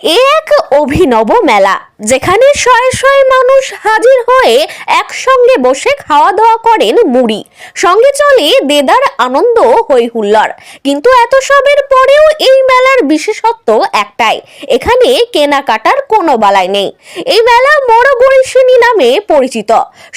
এ এক অভিনব মেলা, যেখানে শয়ে শয়ে মানুষ হাজির হয়ে একসঙ্গে বসে খাওয়া দাওয়া করেন মুড়ি। সঙ্গে চলে দেদার আনন্দ হই হুল্লার কিন্তু এত সবের পরেও এই মেলার বিশেষত্ব একটাই, এখানে কেনাকাটার কোনো বালাই নেই। এই মেলা বড় গরিশিনী নামে পরিচিত।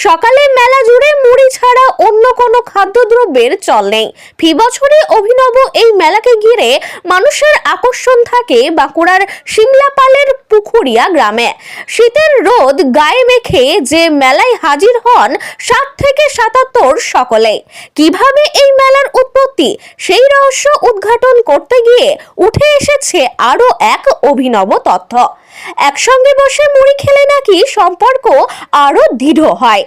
সকালে মেলা জুড়ে মুড়ি ছাড়া অন্য কোনো খাদ্যদ্রব্যের চল নেই। ফি বছরে অভিনব এই মেলাকে ঘিরে মানুষের আকর্ষণ থাকে বাঁকুড়ার সিমলাপালের পুকুরিয়া গ্রামে। শীতের রোদ গায়ে মেখে যে মেলায় হাজির হন সাত থেকে সাতাত্তর সকলে কীভাবে এই মেলার উৎপত্তি, সেই রহস্য উদ্ঘাটন করতে গিয়ে উঠে এসেছে আরও এক অভিনব তথ্য। একসঙ্গে বসে মুড়ি খেলে নাকি সম্পর্ক আরও দৃঢ় হয়।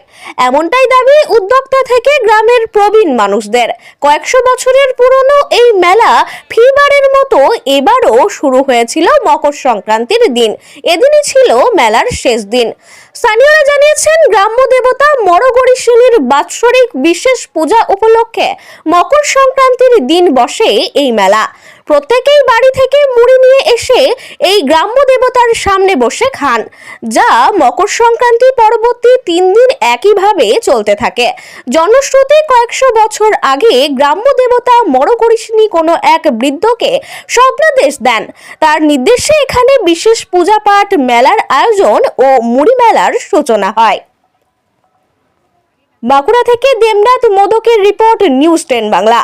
এমনটাই দাবি উদ্যোক্তা থেকে গ্রামের প্রবীণ মানুষদের। কয়েকশো বছরের পুরনো এই মেলা ফিবারের মতো এবারও শুরু হয়েছিল মকর সংক্রান্তির দিন। এদিনই ছিল মেলার শেষ দিন। স্থানীয়রা জানিয়েছেন, গ্রাম্য দেবতা মরগরিশিনীর বাৎসরিক বিশেষ পূজা উপলক্ষে মকর সংক্রান্তির দিন বসে এই মেলা। প্রত্যেকেই বাড়ি থেকে মুড়ি নিয়ে এসে এই গ্রাম্য দেবতার সামনে বসে খান, যা মকর সংক্রান্তি পরবর্তী তিন দিন একইভাবে চলতে থাকে। জনশ্রুতি কয়েকশো বছর আগে গ্রাম্য দেবতা মরগরিশিনী কোনো এক বৃদ্ধকে স্বপ্নাদেশ দেন। তার নির্দেশে এখানে বিশেষ পূজা পাঠ মেলার আয়োজন ও মুড়ি মেলার সূচনা হয়। বাঁকুড়া থেকে দেবনাথ মোদকের রিপোর্ট, নিউজ টেন বাংলা।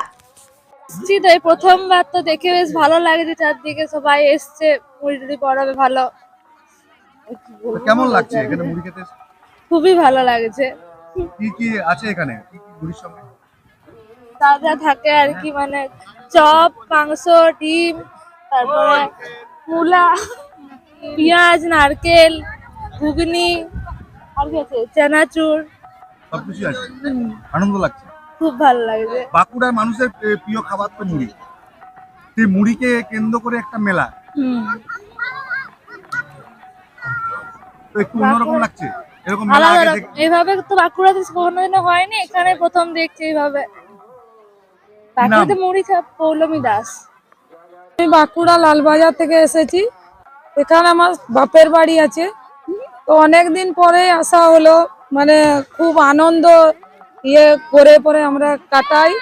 এসছি তো এই প্রথমবার তো দেখে বেশ ভালো লাগছে চারদিকে সবাই এসছে মুড়ি টুড়ি পড়াবে ভালো। কেমন লাগছে এখানে মুড়ি খেতে? খুবই ভালো লাগছে। কি কি আছে এখানে? কি কি মুড়ির সঙ্গে? যা যা থাকে আর কি মানে চপ মাংস ডিম তারপরে মূলা পেঁয়াজ নারকেল ঘুগনি আর কি আছে? চানাচুর। সবকিছু আছে? আনন্দ লাগছে? খুব ভালো লাগছে বাঁকুড়ার মানুষের প্রিয় খাবার তো মুড়ি। সেই মুড়িকে কেন্দ্র করে একটা মেলা। একটু অন্যরকম লাগছে? এরকম এইভাবে তো বাঁকুড়াতে কোনোদিনও হয়নি এখানে প্রথম দেখছি এইভাবে মুড়ি খা পৌলমী দাস। আমি বাঁকুড়া লালবাজার থেকে এসেছি। এখানে আমার বাপের বাড়ি আছে। তো অনেক দিন পরে আসা হলো। মানে খুব আনন্দ ইয়ে করে পরে আমরা কাটাই।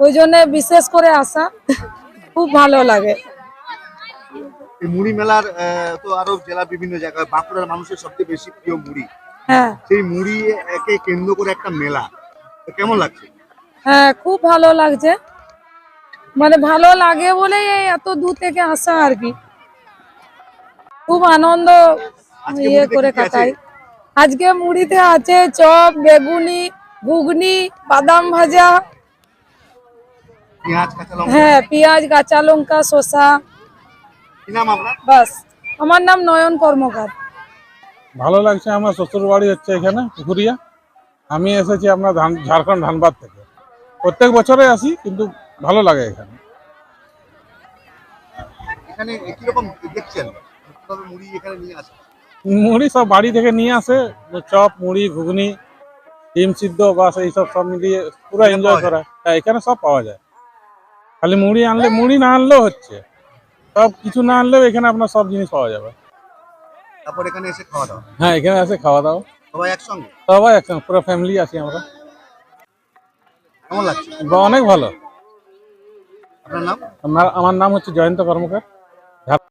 ওই জন্য বিশেষ করে আসা খুব ভালো লাগে। মুড়ি মেলার তো আরও জেলা বিভিন্ন জায়গায় বাঁকুড়ার মানুষের সবচেয়ে বেশি প্রিয় মুড়ি। হ্যাঁ। সেই মুড়ি একে কেন্দ্র করে একটা মেলা। কেমন লাগছে? হ্যাঁ খুব ভালো লাগছে। মানে ভালো লাগে বলেই এত দূর থেকে আসা আর কি। খুব আনন্দ ইয়ে করে? কাটাই। আজকে মুড়িতে আছে চপ বেগুনি ঘুগনি বাদাম ভাজা হ্যাঁ পেঁয়াজ কাঁচা লঙ্কা শসা। বাস আমার নাম নয়ন কর্মকার। ভালো লাগছে আমার শ্বশুর বাড়ি হচ্ছে এখানে পুকুরিয়া। আমি এসেছি আপনার ধান ঝাড়খণ্ড ধানবাদ থেকে। প্রত্যেক বছরে আসি কিন্তু ভালো লাগে এখানে। এখানে কীরকম দেখছেন? মুড়ি এখানে নিয়ে আসে? মুড়ি সব বাড়ি থেকে নিয়ে আসে চপ মুড়ি ঘুগনি। ডিম সিদ্ধ বাস এইসব সব মিলিয়ে পুরো এনজয় করা। হ্যাঁ এখানে সব পাওয়া যায়। খালি মুড়ি আনলে মুড়ি না আনলেও হচ্ছে। সব কিছু না আনলেও এখানে আপনার সব জিনিস পাওয়া যাবে। তারপর এখানে এসে খাওয়া দাওয়া? হ্যাঁ এখানে এসে খাওয়া দাওয়া। সবাই একসঙ্গে? সবাই একসঙ্গে পুরো ফ্যামিলি আছি আমরা। কেমন লাগছে? অনেক ভালো। আপনার নাম? আমার আমার নাম হচ্ছে জয়ন্ত কর্মকার